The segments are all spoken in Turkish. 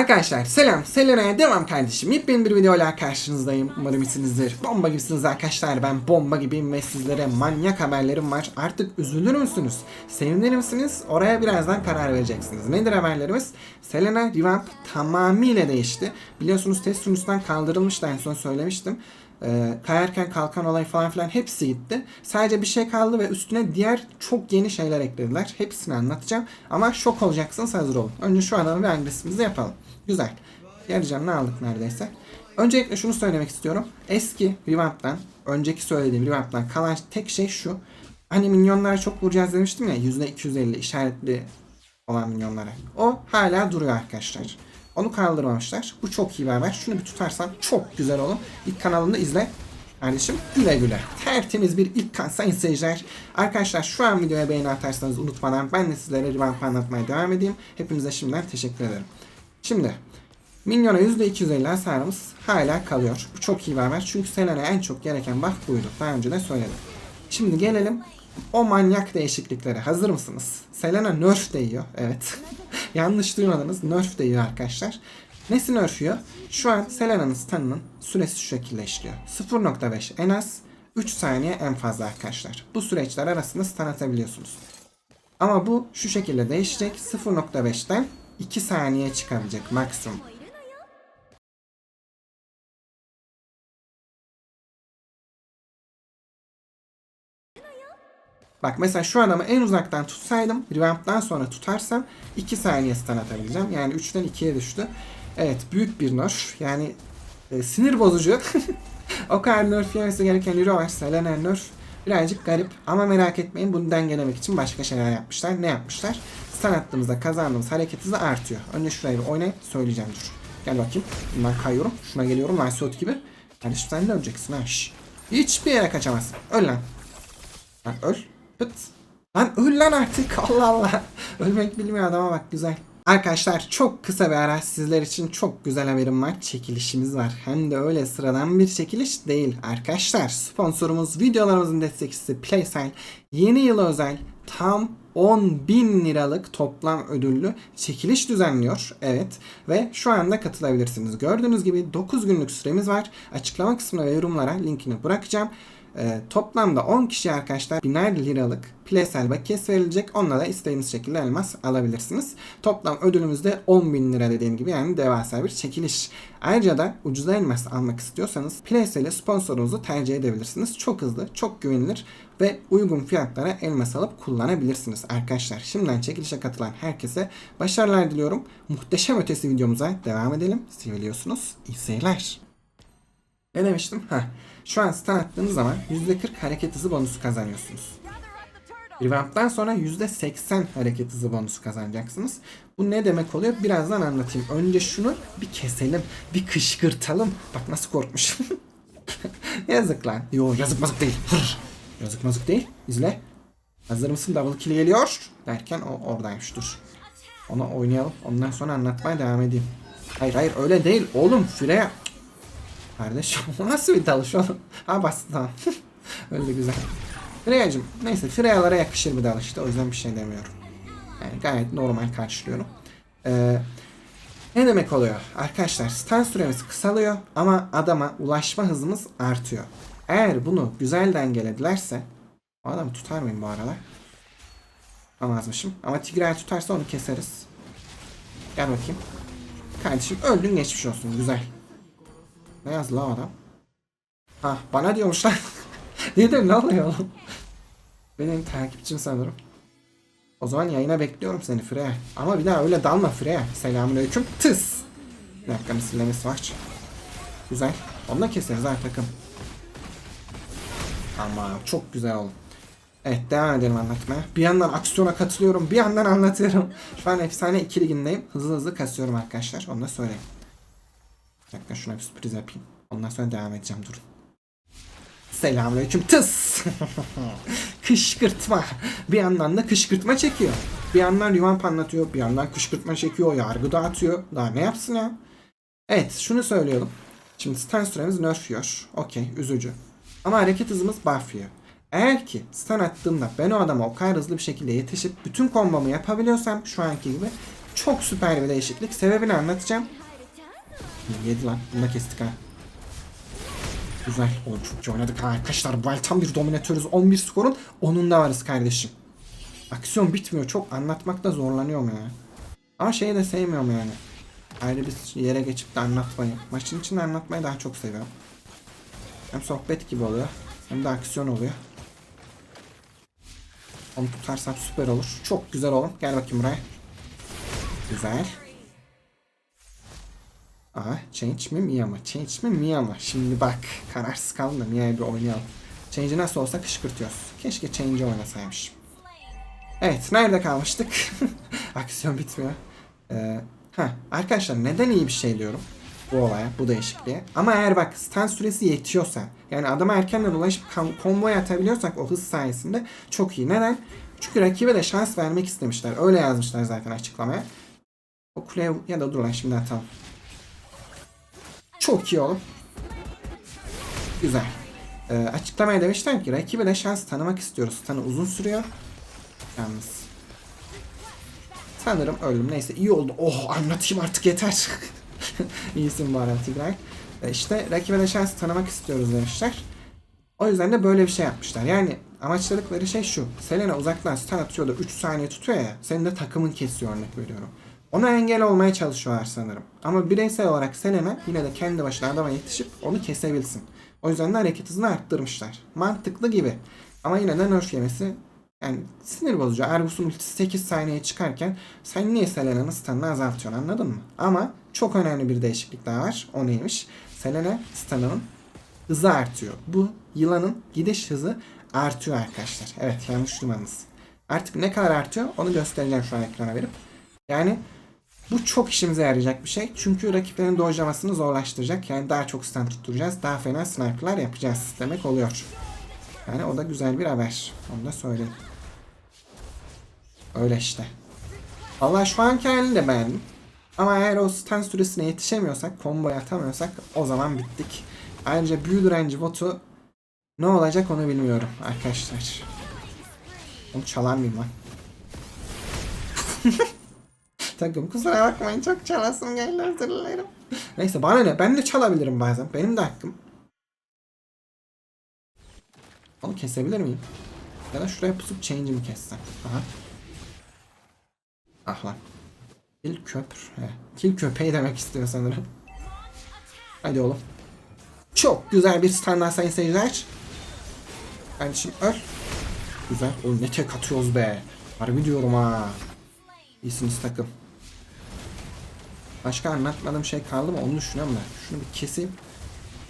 Arkadaşlar selam, Selena'ya devam kardeşim. Yepyeni bir videoyla karşınızdayım. Umarım iyisinizdir. Bomba gibisiniz arkadaşlar. Ben bomba gibiyim ve sizlere manyak haberlerim var. Artık üzülür müsünüz? Sevinir misiniz? Oraya birazdan karar vereceksiniz. Nedir haberlerimiz? Selena Revamp tamamıyla değişti. Biliyorsunuz test sunucusundan kaldırılmıştı en son söylemiştim. Ee, kayarken kalkan olay falan filan hepsi gitti. Sadece bir şey kaldı ve üstüne diğer çok yeni şeyler eklediler. Hepsini anlatacağım. Ama şok olacaksınız hazır olun. Önce şu adamı bir agresifimizi yapalım. Güzel. Yarı canını aldık neredeyse. Öncelikle şunu söylemek istiyorum. Eski Revamp'tan, önceki söylediğim Revamp'tan kalan tek şey şu. Hani minyonlara çok vuracağız demiştim ya %250 işaretli olan minyonlara. O hala duruyor arkadaşlar. Onu kaldırmamışlar. Bu çok iyi bir haber. Şunu bir tutarsam çok güzel olur. İlk kanalımda izle. Kardeşim güle güle. Tertemiz bir ilk kan sayın seyirciler. Arkadaşlar şu an videoya beğeni atarsanız unutmadan ben de sizlere Revamp anlatmaya devam edeyim. Hepinize şimdiden teşekkür ederim. Şimdi Minyona %250 hasarımız hala kalıyor. Bu çok iyi bir haber. Çünkü Selena'ya en çok gereken buff buydu. Daha önce de söyledim. Şimdi gelelim o manyak değişikliklere. Hazır mısınız? Selena nerf değiyor. Evet. Yanlış duymadınız. Nerf değiyor arkadaşlar. Nesi nerfiyor? Şu an Selena'nın stun'ının süresi şu şekilde işliyor. 0.5 en az 3 saniye en fazla arkadaşlar. Bu süreçler arasında stun atabiliyorsunuz. Ama bu şu şekilde değişecek. 0.5'ten 2 saniye çıkabilecek maksimum. Bak mesela şu adamı en uzaktan tutsaydım, revamp'tan sonra tutarsam 2 saniye stun atabileceğim. Yani 3'ten 2'ye düştü. Evet büyük bir nerf. Yani e, sinir bozucu. o kadar nerf yemesi gereken hero var. Selena nerf. Birazcık garip ama merak etmeyin bunu dengelemek için başka şeyler yapmışlar. Ne yapmışlar? Stun attığımızda kazandığımız hareket hızı artıyor. Önce şurayı bir oynayıp söyleyeceğim dur. Gel bakayım. Ben kayıyorum. Şuna geliyorum. Nice gibi. Kardeşim sen de öleceksin ha. Hiçbir yere kaçamazsın. Öl lan. Lan öl. Pıt. Lan öl lan artık. Allah Allah. Ölmek bilmiyor adama bak güzel. Arkadaşlar çok kısa bir ara sizler için çok güzel haberim var. Çekilişimiz var. Hem de öyle sıradan bir çekiliş değil. Arkadaşlar sponsorumuz videolarımızın destekçisi PlaySale yeni yıla özel tam 10 bin liralık toplam ödüllü çekiliş düzenliyor. Evet ve şu anda katılabilirsiniz. Gördüğünüz gibi 9 günlük süremiz var. Açıklama kısmına ve yorumlara linkini bırakacağım. Ee, toplamda 10 kişi arkadaşlar biner liralık PlayStation bakiyesi verilecek. Onunla da istediğiniz şekilde elmas alabilirsiniz. Toplam ödülümüz de 10 bin lira dediğim gibi yani devasa bir çekiliş. Ayrıca da ucuza elmas almak istiyorsanız PlayStation sponsorunuzu tercih edebilirsiniz. Çok hızlı, çok güvenilir ve uygun fiyatlara elmas alıp kullanabilirsiniz arkadaşlar. Şimdiden çekilişe katılan herkese başarılar diliyorum. Muhteşem ötesi videomuza devam edelim. Seviliyorsunuz. İyi seyirler. Ne demiştim? Heh. Şu an stun attığınız zaman %40 hareket hızı bonusu kazanıyorsunuz. Revamp'tan sonra %80 hareket hızı bonusu kazanacaksınız. Bu ne demek oluyor? Birazdan anlatayım. Önce şunu bir keselim. Bir kışkırtalım. Bak nasıl korkmuş. yazık lan. Yo yazık mazık değil. Hır. Yazık mazık değil. İzle. Hazır mısın? Double kill geliyor. Derken o oradaymış. Dur. Onu oynayalım. Ondan sonra anlatmaya devam edeyim. Hayır hayır öyle değil. Oğlum Freya. Kardeşim nasıl bir dalış oğlum? Ha bastı tamam. Öyle güzel. Freya'cım neyse Freya'lara yakışır bir dalıştı o yüzden bir şey demiyorum. Yani gayet normal karşılıyorum. Ee, ne demek oluyor? Arkadaşlar stun süremiz kısalıyor ama adama ulaşma hızımız artıyor. Eğer bunu güzel dengeledilerse o adamı tutar mıyım bu aralar? Tutamazmışım. Ama Tigreal tutarsa onu keseriz. Gel bakayım. Kardeşim öldün geçmiş olsun. Güzel. Ne yazdı lan adam? Ha bana diyormuş lan. Dedim ne oluyor oğlum? Benim takipçim sanırım. O zaman yayına bekliyorum seni Freya. Ama bir daha öyle dalma Freya. Selamünaleyküm. Tıs. Bir dakika misillemesi var. Güzel. Onu da keseriz ha takım. Ama çok güzel oldu. Evet devam edelim anlatmaya. Bir yandan aksiyona katılıyorum. Bir yandan anlatıyorum. Şu an efsane 2 ligindeyim. Hızlı hızlı kasıyorum arkadaşlar. Onu da söyleyeyim. Bir dakika şuna bir sürpriz yapayım. Ondan sonra devam edeceğim durun. Selamünaleyküm tıs. kışkırtma. Bir yandan da kışkırtma çekiyor. Bir yandan revamp anlatıyor. Bir yandan kışkırtma çekiyor. Yargı dağıtıyor. Daha ne yapsın ya? Evet şunu söylüyorum. Şimdi stun süremiz nerf yiyor. Okey üzücü. Ama hareket hızımız buff. Eğer ki stun attığımda ben o adama o kadar hızlı bir şekilde yetişip bütün kombomu yapabiliyorsam şu anki gibi çok süper bir değişiklik. Sebebini anlatacağım. Yedi lan. Bunu da kestik ha. Güzel. Oğlum çok iyi oynadık ha arkadaşlar. Ay tam bir dominatörüz. 11 skorun 10'unda varız kardeşim. Aksiyon bitmiyor. Çok anlatmakta zorlanıyorum ya. Ama şeyi de sevmiyorum yani. Ayrı bir yere geçip de anlatmayı. Maçın içinde anlatmayı daha çok seviyorum. Hem sohbet gibi oluyor. Hem de aksiyon oluyor. Onu tutarsam süper olur. Çok güzel oğlum. Gel bakayım buraya. Güzel. Aa, change mi Mia mı? Change mi Mia mı? Şimdi bak. Kararsız kaldım da Mia'yı bir oynayalım. Change'i nasıl olsa kışkırtıyoruz. Keşke Change'i oynasaymışım. Evet. Nerede kalmıştık? Aksiyon bitmiyor. Ee, ha, arkadaşlar neden iyi bir şey diyorum? Bu olaya, bu değişikliğe. Ama eğer bak stun süresi yetiyorsa, yani adama erkenden ulaşıp combo'ya atabiliyorsak o hız sayesinde çok iyi. Neden? Çünkü rakibe de şans vermek istemişler. Öyle yazmışlar zaten açıklamaya. O kuleye ya da dur lan şimdi atalım. Çok iyi oğlum. Güzel. Ee, açıklamaya demişler ki rakibe de şans tanımak istiyoruz. Tanı uzun sürüyor. Yalnız. Sanırım öldüm. Neyse iyi oldu. Oh anlatayım artık yeter. İyisin arada Tigray. E, İşte rakibe de şans tanımak istiyoruz demişler. O yüzden de böyle bir şey yapmışlar. Yani amaçladıkları şey şu. Selena uzaktan stun atıyor da 3 saniye tutuyor ya. Senin de takımın kesiyor örnek veriyorum. Ona engel olmaya çalışıyorlar sanırım. Ama bireysel olarak Selena yine de kendi başına adama yetişip onu kesebilsin. O yüzden de hareket hızını arttırmışlar. Mantıklı gibi. Ama yine de nerf yemesi yani sinir bozucu. Argus'un ultisi 8 saniye çıkarken sen niye Selena'nın stun'ını azaltıyorsun anladın mı? Ama çok önemli bir değişiklik daha var. O neymiş? Selena stun'ının hızı artıyor. Bu yılanın gidiş hızı artıyor arkadaşlar. Evet yanlış duymadınız. Artık ne kadar artıyor onu göstereceğim şu an ekrana verip. Yani bu çok işimize yarayacak bir şey. Çünkü rakiplerin dojlamasını zorlaştıracak. Yani daha çok stun tutturacağız. Daha fena sniper'lar yapacağız demek oluyor. Yani o da güzel bir haber. Onu da söyleyeyim. Öyle işte. Vallahi şu anki halini de beğendim. Ama eğer o stun süresine yetişemiyorsak, combo'ya atamıyorsak o zaman bittik. Ayrıca büyü direnci botu ne olacak onu bilmiyorum arkadaşlar. Onu çalar mıyım lan? Takım kusura bakmayın çok çalasım geldi özür dilerim. Neyse bana ne ben de çalabilirim bazen. Benim de hakkım. Onu kesebilir miyim? Ya da şuraya pusup change'imi kessem. Aha. Ah lan. Kil köpür. He. Kil köpeği demek istiyor sanırım. Hadi oğlum. Çok güzel bir standart sayın seyirciler. Kardeşim öl. Güzel. Oğlum ne tek atıyoruz be. Harbi diyorum ha. İyisiniz takım. Başka anlatmadığım şey kaldı mı onu düşünüyorum da. Şunu bir keseyim.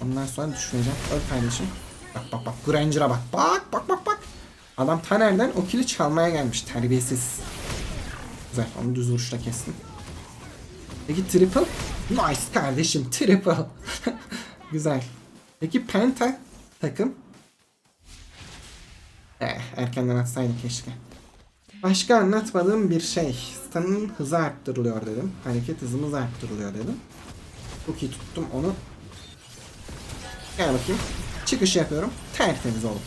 Ondan sonra düşüneceğim. Öl kardeşim. Bak bak bak. Granger'a bak. Bak bak bak bak. Adam Taner'den o kili çalmaya gelmiş. Terbiyesiz. Güzel. Onu düz vuruşla kestim. Peki triple? Nice kardeşim. Triple. Güzel. Peki Penta takım? Eh, erkenden atsaydık keşke. Başka anlatmadığım bir şey. Stun'ın hızı arttırılıyor dedim. Hareket hızımız arttırılıyor dedim. Çok iyi tuttum onu. Gel bakayım. Çıkış yapıyorum. Tertemiz oğlum.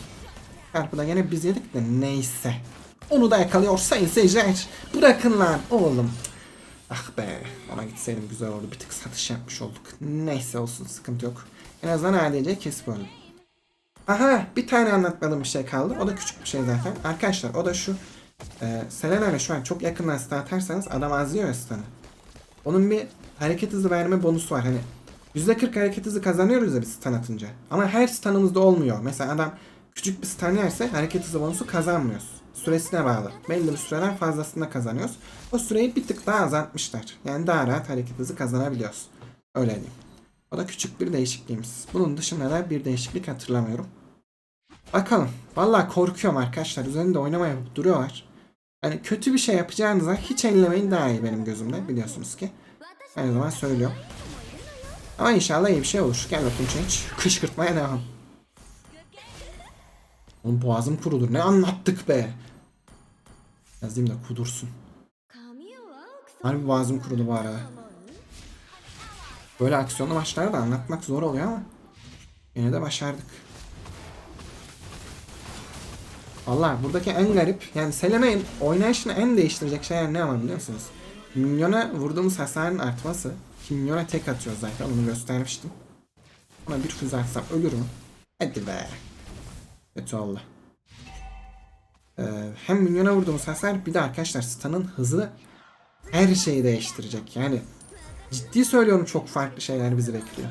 Çarpıda gene biz yedik de neyse. Onu da yakalıyor sayın seyirciler. Bırakın lan oğlum. Ah be ona gitseydim güzel oldu. Bir tık satış yapmış olduk. Neyse olsun sıkıntı yok. En azından ADC kesip öldüm. Aha bir tane anlatmadığım bir şey kaldı. O da küçük bir şey zaten. Arkadaşlar o da şu. E, Selena ile şu an çok yakından stun atarsanız adam azlıyor ya stun'ı. Onun bir hareket hızı verme bonusu var. Hani %40 hareket hızı kazanıyoruz ya biz stun atınca. Ama her stun'ımızda olmuyor. Mesela adam küçük bir stun yerse hareket hızı bonusu kazanmıyoruz. Süresine bağlı. Belli bir süreden fazlasında kazanıyoruz. O süreyi bir tık daha azaltmışlar. Yani daha rahat hareket hızı kazanabiliyoruz. Öyle diyeyim. O da küçük bir değişikliğimiz. Bunun dışında da bir değişiklik hatırlamıyorum. Bakalım. Vallahi korkuyorum arkadaşlar. Üzerinde oynama yapıp duruyorlar. Hani kötü bir şey yapacağınıza hiç ellemeyin daha iyi benim gözümde. Biliyorsunuz ki. Her zaman söylüyorum. Ama inşallah iyi bir şey olur. Gel bakayım Change. Kışkırtmaya devam. Oğlum boğazım kurudur. Ne anlattık be. Yazayım da kudursun. Harbi boğazım kurudu bu arada. Böyle aksiyonlu maçlarda da anlatmak zor oluyor ama yine de başardık. Valla buradaki en garip yani Selena'nın oynayışını en değiştirecek şeyler ne var biliyor musunuz? Minyona vurduğumuz hasarın artması. Ki minyona tek atıyor zaten onu göstermiştim. Ona bir füze atsam ölür mü? Hadi be. Kötü oldu. Ee, hem minyona vurduğumuz hasar bir de arkadaşlar stun'ın hızı her şeyi değiştirecek. Yani ciddi söylüyorum çok farklı şeyler bizi bekliyor.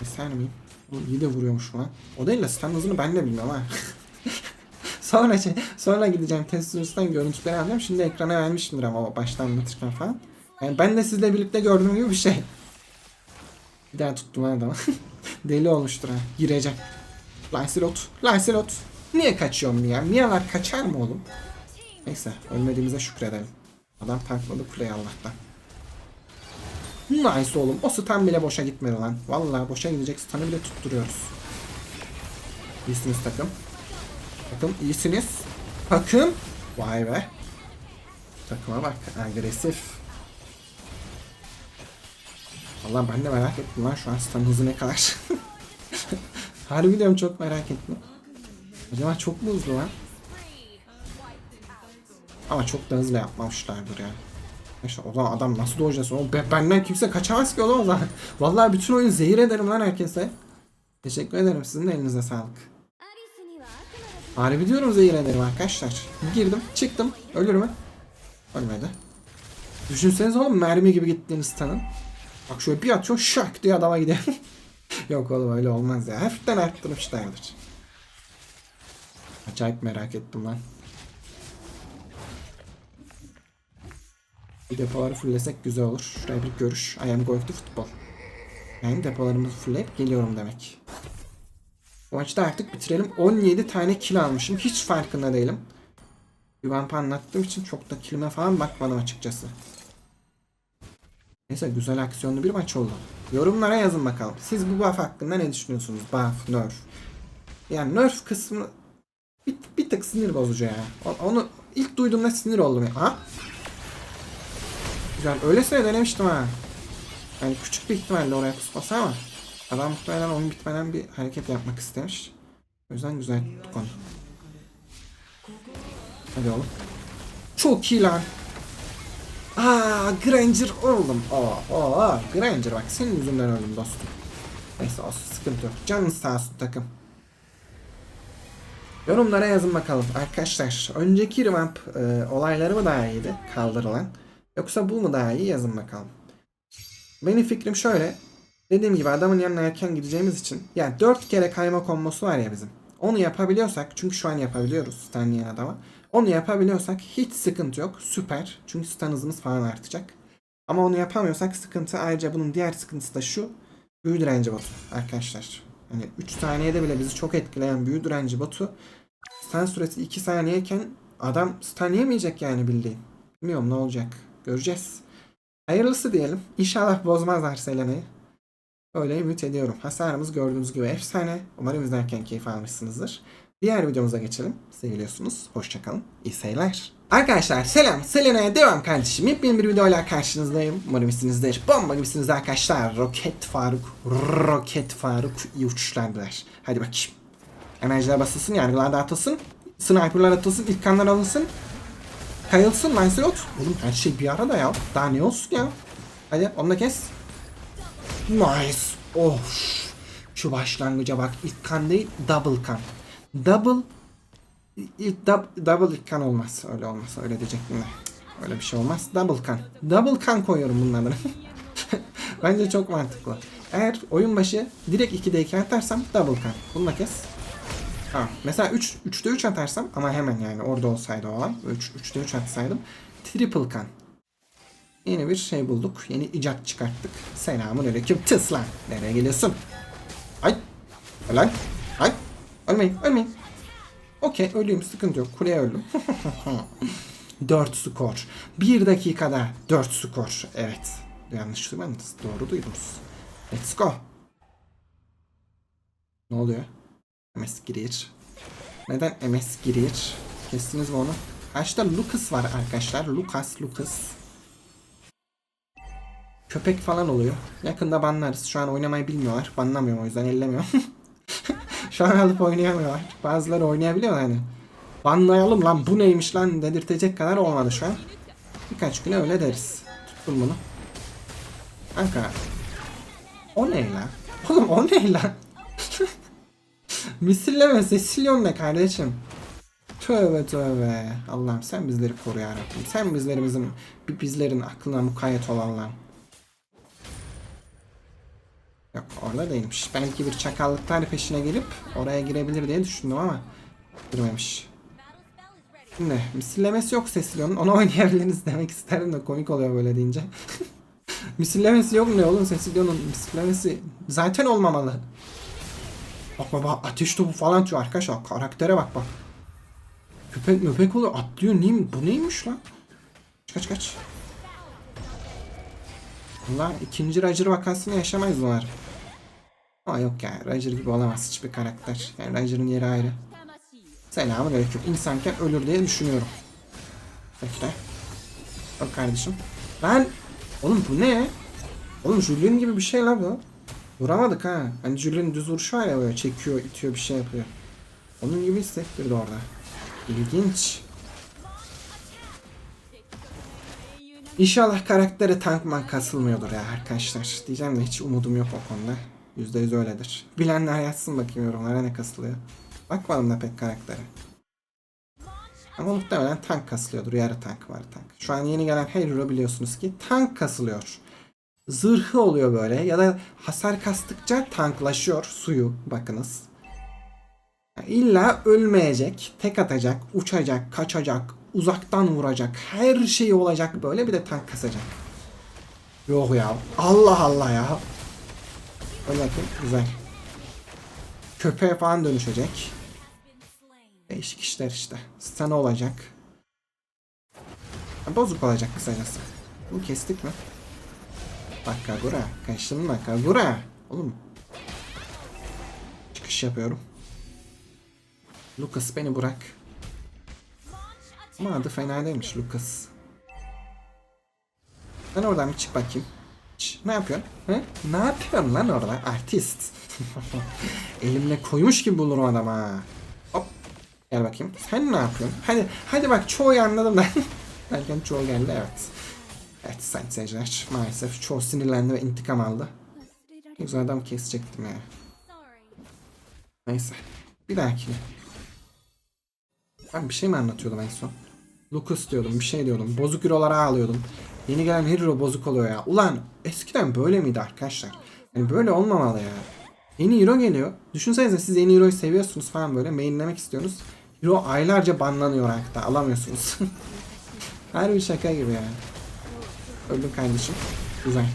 Eser miyim? İyi de vuruyormuş lan. O değil de stun hızını ben de bilmiyorum ha. sonra şey, sonra gideceğim test sürüsünden görüntüleri alacağım. Şimdi ekrana vermişimdir ama baştan anlatırken falan. Yani ben de sizle birlikte gördüğüm gibi bir şey. Bir daha tuttum adamı. Deli olmuştur ha. Gireceğim. Lancelot. Lancelot. Niye kaçıyorum ya? Miyalar kaçar mı oğlum? Neyse ölmediğimize şükredelim. Adam tankladı kuleyi Allah'tan. Nice oğlum. O stun bile boşa gitmedi lan. Vallahi boşa gidecek stun'ı bile tutturuyoruz. İyisiniz takım. Takım iyisiniz. Takım. Vay be. Takıma bak. Agresif. Vallahi ben de merak ettim lan şu an stun hızı ne kadar. Harbi diyorum çok merak ettim. Acaba çok mu hızlı lan? Ama çok da hızlı yapmamışlardır yani. İşte o zaman adam nasıl doğacaksa o benden kimse kaçamaz ki o zaman. Vallahi bütün oyun zehir ederim lan herkese. Teşekkür ederim sizin de elinize sağlık. Harbi diyorum zehir ederim arkadaşlar. Girdim çıktım ölür mü? Ölmedi. Düşünseniz oğlum mermi gibi gittiğiniz tanın. Bak şöyle bir atıyor şak diye adama gider. Yok oğlum öyle olmaz ya. Hafiften arttırmışlardır. Acayip merak ettim lan. Depoları fullesek güzel olur. Şuraya bir görüş. I am going to football. Yani depolarımızı fullleyip geliyorum demek. Bu maçta artık bitirelim. 17 tane kill almışım. Hiç farkında değilim. Vamp anlattığım için çok da killime falan bakmadım açıkçası. Neyse güzel aksiyonlu bir maç oldu. Yorumlara yazın bakalım. Siz bu buff hakkında ne düşünüyorsunuz? Buff, nerf. Yani nerf kısmı bir, bir tık sinir bozucu ya. Onu ilk duyduğumda sinir oldum ya. Aha. Güzel. Öylesine denemiştim ha. Yani küçük bir ihtimalle oraya pusması ama adam muhtemelen oyun bitmeden bir hareket yapmak istemiş. O yüzden güzel tuttuk onu. Hadi oğlum. Çok iyi lan. Aa Granger oldum. Aa, aa Granger bak senin yüzünden öldüm dostum. Neyse olsun sıkıntı yok. Canın sağ olsun takım. Yorumlara yazın bakalım arkadaşlar. Önceki revamp e, olayları mı daha iyiydi kaldırılan? Yoksa bu mu daha iyi yazın bakalım. Benim fikrim şöyle. Dediğim gibi adamın yanına erken gideceğimiz için. Yani 4 kere kayma kombosu var ya bizim. Onu yapabiliyorsak çünkü şu an yapabiliyoruz stunlayan adama. Onu yapabiliyorsak hiç sıkıntı yok. Süper. Çünkü stun hızımız falan artacak. Ama onu yapamıyorsak sıkıntı. Ayrıca bunun diğer sıkıntısı da şu. Büyü direnci botu arkadaşlar. Hani 3 saniyede bile bizi çok etkileyen büyü direnci botu. Stun süresi 2 saniyeyken adam stun yemeyecek yani bildiğin. Bilmiyorum ne olacak. Göreceğiz. Hayırlısı diyelim. İnşallah bozmazlar Selena'yı. Öyle ümit ediyorum. Hasarımız gördüğünüz gibi efsane. Umarım izlerken keyif almışsınızdır. Diğer videomuza geçelim. Seviliyorsunuz. Hoşçakalın. İyi seyirler. Arkadaşlar selam. Selena'ya devam kardeşim. Yepyeni bir videoyla karşınızdayım. Umarım iyisinizdir. Bomba gibisiniz arkadaşlar. Roket Faruk. Roket Faruk iyi uçuşlar. Hadi bakayım. Enerjiler basılsın, yargılar dağıtılsın. Sniperlar atılsın, ilk kanlar alınsın. Kayılsın Lancelot. Oğlum her şey bir arada ya. Daha ne olsun ya. Hadi onu da kes. Nice. Of. Şu başlangıca bak. İlk kan değil double kan. Double ilk dub- double ilk kan olmaz. Öyle olmaz. Öyle diyecektim de. Öyle bir şey olmaz. Double kan. Double kan koyuyorum bunların. Bence çok mantıklı. Eğer oyun başı direkt 2'de 2 atarsam double kan. Bunu da kes. Tamam. Mesela 3 3'te 3 atarsam ama hemen yani orada olsaydı o olan 3 3'te 3 atsaydım triple kan. Yeni bir şey bulduk. Yeni icat çıkarttık. Selamun aleyküm. Tıs lan. Nereye geliyorsun? Ay. Lan. Ay. Ölmeyin. Ölmeyin. Okey öleyim. Sıkıntı yok. Kuleye öldüm. 4 skor. 1 dakikada 4 skor. Evet. Yanlış duymadınız. Doğru duydunuz. Let's go. Ne oluyor? MS girir. Neden MS girir? Kestiniz mi onu? Karşıda Lucas var arkadaşlar. Lucas, Lucas. Köpek falan oluyor. Yakında banlarız. Şu an oynamayı bilmiyorlar. Banlamıyorum o yüzden ellemiyorum. Şu an alıp oynayamıyorlar. Bazıları oynayabiliyor hani. banlayalım lan bu neymiş lan dedirtecek kadar olmadı şu an. Birkaç gün öyle deriz. Tuttum bunu. Kanka. O ne lan? Oğlum o ne lan? Misilleme Cecilion ne kardeşim? Tövbe tövbe. Allah'ım sen bizleri koru ya. Sen bizlerimizin, bi- bizlerin aklına mukayyet ol Allah'ım. Yok orada değilmiş. Belki bir çakallıklar peşine gelip oraya girebilir diye düşündüm ama girmemiş. Şimdi misillemesi yok Cecilion'un. Onu oynayabiliriz demek isterim de komik oluyor böyle deyince. misillemesi yok ne oğlum Cecilion'un misillemesi zaten olmamalı. Bak baba ateş topu falan atıyor arkadaşlar. Karaktere bak bak. Köpek möpek oluyor atlıyor. Neyim? Bu neymiş lan? Kaç kaç. Allah ikinci Roger vakasını yaşamayız umarım. Ama yok ya Roger gibi olamaz hiçbir karakter. Yani Roger'ın yeri ayrı. Selamun aleyküm. İnsanken ölür diye düşünüyorum. Bekle. Bak kardeşim. Lan! Oğlum bu ne? Oğlum Julian gibi bir şey la bu. Vuramadık ha. Hani Julian düz vuruşu var ya böyle çekiyor, itiyor bir şey yapıyor. Onun gibi hissettirdi orada. İlginç. İnşallah karaktere tankman kasılmıyordur ya arkadaşlar. Diyeceğim de hiç umudum yok o konuda. %100 öyledir. Bilenler yazsın bakayım yorumlara ne kasılıyor. Bakmadım da pek karaktere. Ama muhtemelen tank kasılıyordur. Yarı tank var tank. Şu an yeni gelen hero biliyorsunuz ki tank kasılıyor. Zırhı oluyor böyle ya da hasar kastıkça tanklaşıyor suyu bakınız. Yani İlla ölmeyecek, tek atacak, uçacak, kaçacak, uzaktan vuracak, her şey olacak böyle bir de tank kasacak. Yok ya. Allah Allah ya. Öyle bakayım. Güzel. Köpeğe falan dönüşecek. Değişik işler işte. Stun olacak. Bozuk olacak kısacası. Bunu kestik mi? Bak Kagura. Kaçtın Kagura? Oğlum. Çıkış yapıyorum. Lucas beni bırak. Ama adı fena değilmiş Lucas. Sen oradan bir çık bakayım. Ne yapıyorsun? He? Ne yapıyorsun lan orada? Artist. Elimle koymuş gibi bulurum adam ha. Hop. Gel bakayım. Sen ne yapıyorsun? Hadi hadi bak çoğu anladım da. Derken çoğu geldi evet. Evet sayın seyirciler. Maalesef çoğu sinirlendi ve intikam aldı. Güzel adam kesecektim ya. Neyse. Bir dahakine. Ben bir şey mi anlatıyordum en son? Lucas diyordum, bir şey diyordum. Bozuk eurolara ağlıyordum. Yeni gelen hero bozuk oluyor ya. Ulan eskiden böyle miydi arkadaşlar? Yani böyle olmamalı ya. Yeni hero geliyor. Düşünsenize siz yeni hero'yu seviyorsunuz falan böyle. Mainlemek istiyorsunuz. Hero aylarca banlanıyor hatta. Alamıyorsunuz. Her bir şaka gibi ya. Öldüm kardeşim. Güzel.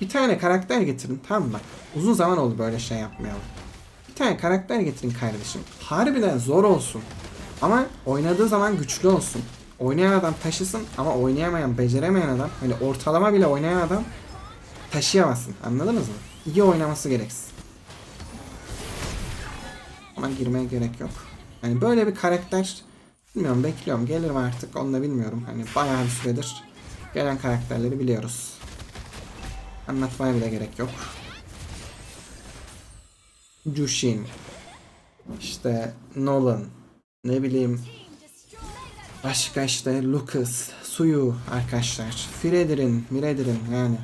Bir tane karakter getirin tamam mı? Uzun zaman oldu böyle şey yapmayalım. Bir tane karakter getirin kardeşim. Harbiden zor olsun. Ama oynadığı zaman güçlü olsun. Oynayan adam taşısın ama oynayamayan, beceremeyen adam, hani ortalama bile oynayan adam taşıyamazsın. Anladınız mı? İyi oynaması gereksin. Ama girmeye gerek yok. Hani böyle bir karakter bilmiyorum bekliyorum. Gelir mi artık onu da bilmiyorum. Hani bayağı bir süredir gelen karakterleri biliyoruz. Anlatmaya bile gerek yok. Jushin. İşte Nolan. Ne bileyim. Başka işte Lucas. Suyu arkadaşlar. Fredrin, Miredrin yani.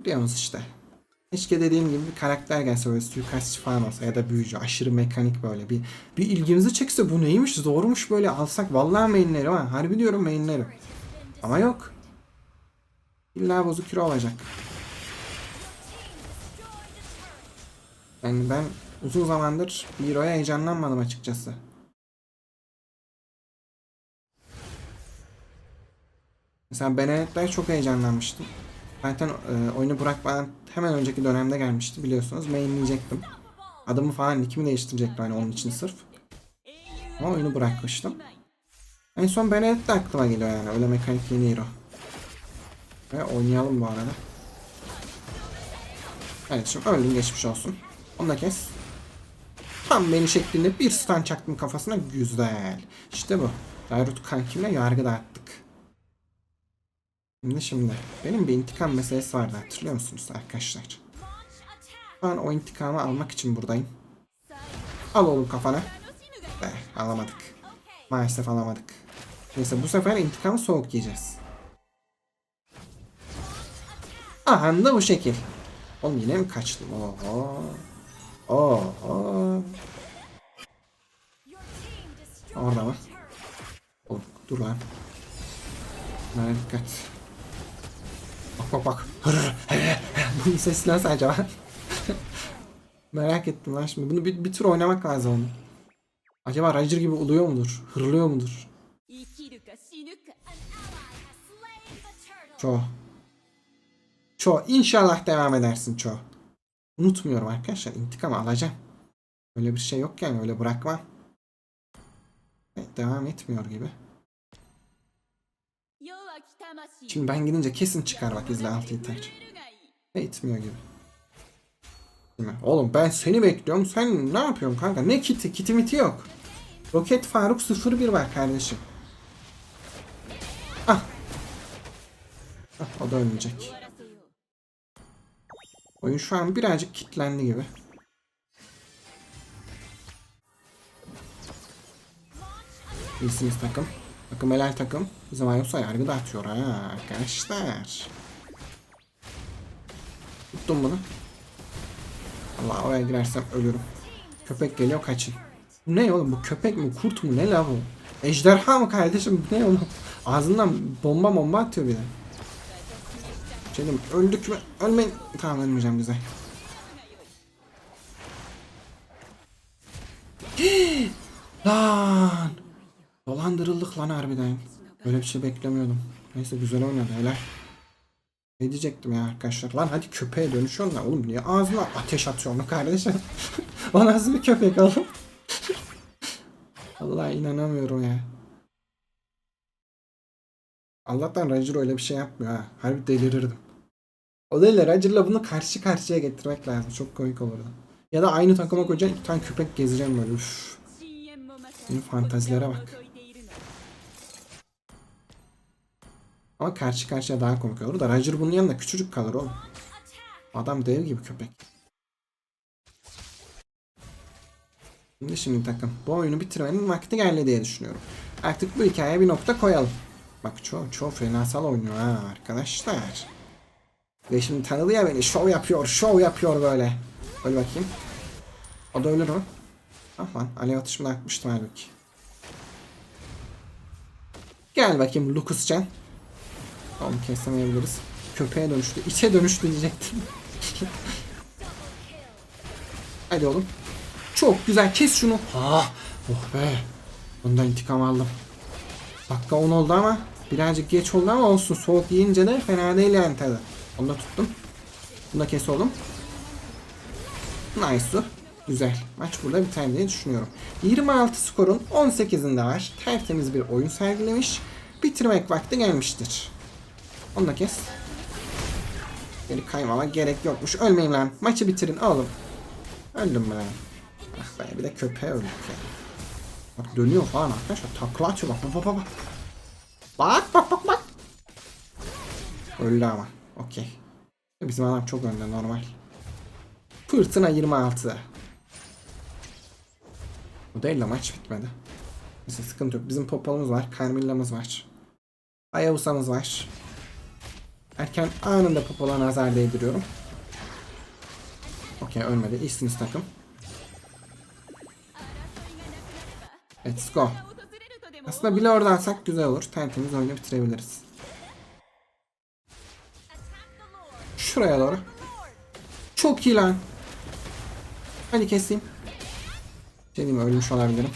Biliyorsunuz işte. Keşke dediğim gibi bir karakter gelse böyle suikastçı falan olsa ya da büyücü aşırı mekanik böyle bir bir ilgimizi çekse bu neymiş zormuş böyle alsak vallahi mainlerim ha harbi diyorum mainlerim ama yok İlla bozuk kilo olacak yani ben uzun zamandır hero'ya heyecanlanmadım açıkçası Mesela Benedetta'ya çok heyecanlanmıştım. Zaten e, oyunu bırakmadan hemen önceki dönemde gelmişti biliyorsunuz. Mainleyecektim. Adımı falan nickimi değiştirecektim hani onun için sırf. Ama oyunu bırakmıştım. En son Benedetta aklıma geliyor yani. Öyle mekanik yeni hero. Ve oynayalım bu arada. Evet şimdi öldüm geçmiş olsun. Onu da kes. Tam beni şeklinde bir stun çaktım kafasına. Güzel. İşte bu. Dairut kankimle yargı dağıttık. Şimdi şimdi. Benim bir intikam meselesi vardı hatırlıyor musunuz arkadaşlar? Ben o intikamı almak için buradayım. Al oğlum kafana. Be, alamadık. Maalesef alamadık. Neyse bu sefer intikamı soğuk yiyeceğiz. Aha da bu şekil. Oğlum yine mi kaçtım? Oho. Oho. Orada mı? Oğlum dur lan. Bana dikkat. Bak bak bak. Bunun sesi nasıl acaba? Merak ettim lan şimdi. Bunu bir, bir tur oynamak lazım. Acaba Roger gibi uluyor mudur? Hırlıyor mudur? Ço. Ço. İnşallah devam edersin Ço. Unutmuyorum arkadaşlar. İntikam alacağım. Öyle bir şey yok yani. Öyle bırakma. E, devam etmiyor gibi. Şimdi ben gidince kesin çıkar bak izle altı yeter. E, etmiyor gibi. Oğlum ben seni bekliyorum. Sen ne yapıyorsun kanka? Ne kiti? Kiti miti yok. Roket Faruk 01 var kardeşim. Heh, o da ölmeyecek. Oyun şu an birazcık kilitlendi gibi. İyisiniz takım. Takım helal takım. Bizim Ayos'a yargı da atıyor ha arkadaşlar. Tuttum bunu. Allah oraya girersem ölürüm. Köpek geliyor kaçın. Bu ne oğlum bu köpek mi kurt mu ne la bu? Ejderha mı kardeşim bu ne oğlum? Ağzından bomba bomba atıyor bir de. Canım öldük mü? Ölmeyin. Tamam ölmeyeceğim güzel. lan! Dolandırıldık lan harbiden. Böyle bir şey beklemiyordum. Neyse güzel oynadı helal. Ne diyecektim ya arkadaşlar? Lan hadi köpeğe dönüşüyorsun lan. Oğlum niye ağzına ateş atıyorsun kardeşim? o nasıl bir köpek oğlum? Vallahi inanamıyorum ya. Allah'tan Roger öyle bir şey yapmıyor ha. Harbi delirirdim. Odella'yla Roger'la bunu karşı karşıya getirmek lazım. Çok komik olurdu. Ya da aynı takıma koyacağım iki tane köpek gezeceğim böyle. Üf. Benim fantazilere bak. Ama karşı karşıya daha komik olur da Roger bunun yanında küçücük kalır oğlum. Adam dev gibi köpek. Şimdi şimdi takım. Bu oyunu bitirmenin vakti geldi diye düşünüyorum. Artık bu hikayeye bir nokta koyalım. Bak çok çok fenasal oynuyor ha arkadaşlar. Ve şimdi tanıdı ya beni. Şov yapıyor, şov yapıyor böyle. Öl bakayım. O da ölür mü? Ah lan alev atışımı da atmıştım halbuki. Gel bakayım Lucascan. Onu kesemeyebiliriz. Köpeğe dönüştü. İçe dönüştü diyecektim. Hadi oğlum. Çok güzel kes şunu. Ah, oh be. Bundan intikam aldım. Dakika 10 oldu ama birazcık geç oldu ama olsun. Soğuk yiyince de fena değil yani tadı. Onu da tuttum. Bunu da kes oğlum. Nice. su. Güzel. Maç burada biter diye düşünüyorum. 26 skorun 18'inde var. Tertemiz bir oyun sergilemiş. Bitirmek vakti gelmiştir. Onu da kes. Geri kaymama gerek yokmuş. Ölmeyin lan. Maçı bitirin oğlum. Öldüm ben. Ah be bir de köpeğe öldük ya. Bak dönüyor falan arkadaşlar. Takla atıyor bak bak bak bak. Bak bak bak bak. Öldü ama. Okey. Bizim adam çok önde normal. Fırtına 26. Bu değil de maç bitmedi. Neyse sıkıntı yok. Bizim Popol'umuz var. Carmilla'mız var. Ayavusa'mız var. Erken anında Popol'a nazar değdiriyorum. Okey ölmedi. İyisiniz takım. Let's go. Aslında bile oradansak güzel olur. Tertemiz oyunu bitirebiliriz. Şuraya doğru. Çok iyi lan. Hadi keseyim. Şey ölmüş olabilirim.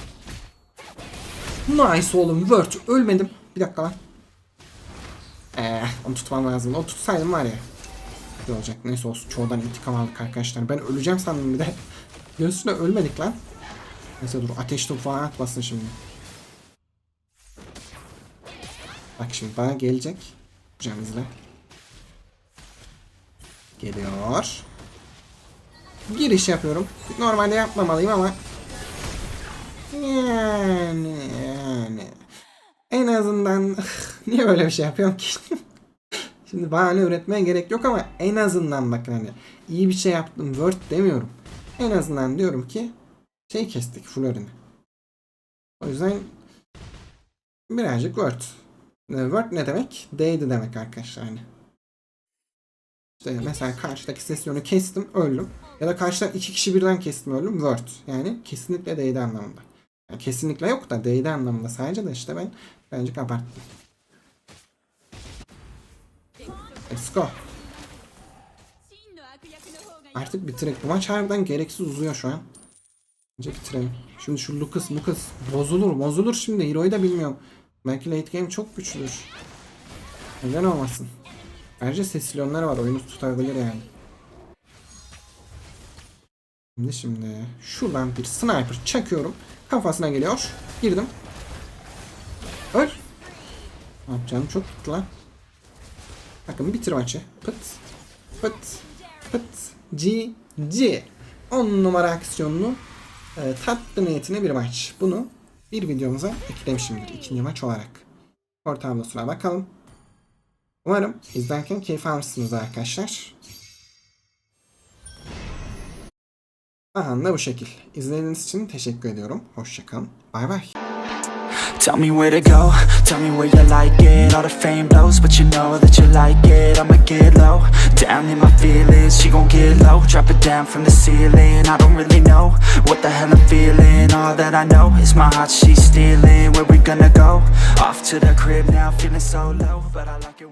Nice oğlum Word. Ölmedim. Bir dakika lan. Eee onu tutmam lazım. O tutsaydım var ya. Ne olacak neyse olsun. Çoğudan intikam aldık arkadaşlar. Ben öleceğim sandım bir de. Göğsüne ölmedik lan. Neyse dur ateş topu falan atmasın şimdi. Bak şimdi bana gelecek. Hocam izle. Geliyor. Giriş yapıyorum. Normalde yapmamalıyım ama yani yani en azından niye böyle bir şey yapıyorum ki? Şimdi bahane üretmeye gerek yok ama en azından bakın hani iyi bir şey yaptım word demiyorum. En azından diyorum ki şey kestik Florin'i. O yüzden birazcık word. Word ne demek? Değdi demek arkadaşlar hani. İşte mesela karşıdaki ses yönü kestim öldüm. Ya da karşıdan iki kişi birden kestim öldüm word. Yani kesinlikle değdi anlamında. Yani kesinlikle yok da değdi anlamında sadece de işte ben birazcık abarttım. Let's go. Artık bitirek. Bu maç harbiden gereksiz uzuyor şu an. Bence bitirelim. Şimdi şu Lucas Lucas bozulur bozulur şimdi. Hero'yu da bilmiyorum. Belki late game çok güçlüdür. Neden olmasın? Bence Cecilion'lar var. Oyunu tutabilir yani. Şimdi şimdi şuradan bir sniper çakıyorum. Kafasına geliyor. Girdim. Öl. Ne yapacağım çok gitti lan. Bakın bitir maçı. Pıt. Pıt. Pıt. G. G. 10 numara aksiyonlu e, tatlı niyetine bir maç. Bunu bir videomuza eklemişimdir ikinci maç olarak. Skor tablosuna bakalım. Umarım izlerken keyif almışsınız arkadaşlar. Aha da bu şekil. İzlediğiniz için teşekkür ediyorum. Hoşçakalın. Bay bay. Tell me where to go, tell me where you like it All the fame blows, but you know that you like it I'ma get low, down in my feelings She gon' get low, drop it down from the ceiling I don't really know what the hell I'm feeling All that I know is my heart she's stealing Where we gonna go? Off to the crib now, feeling so low But I like it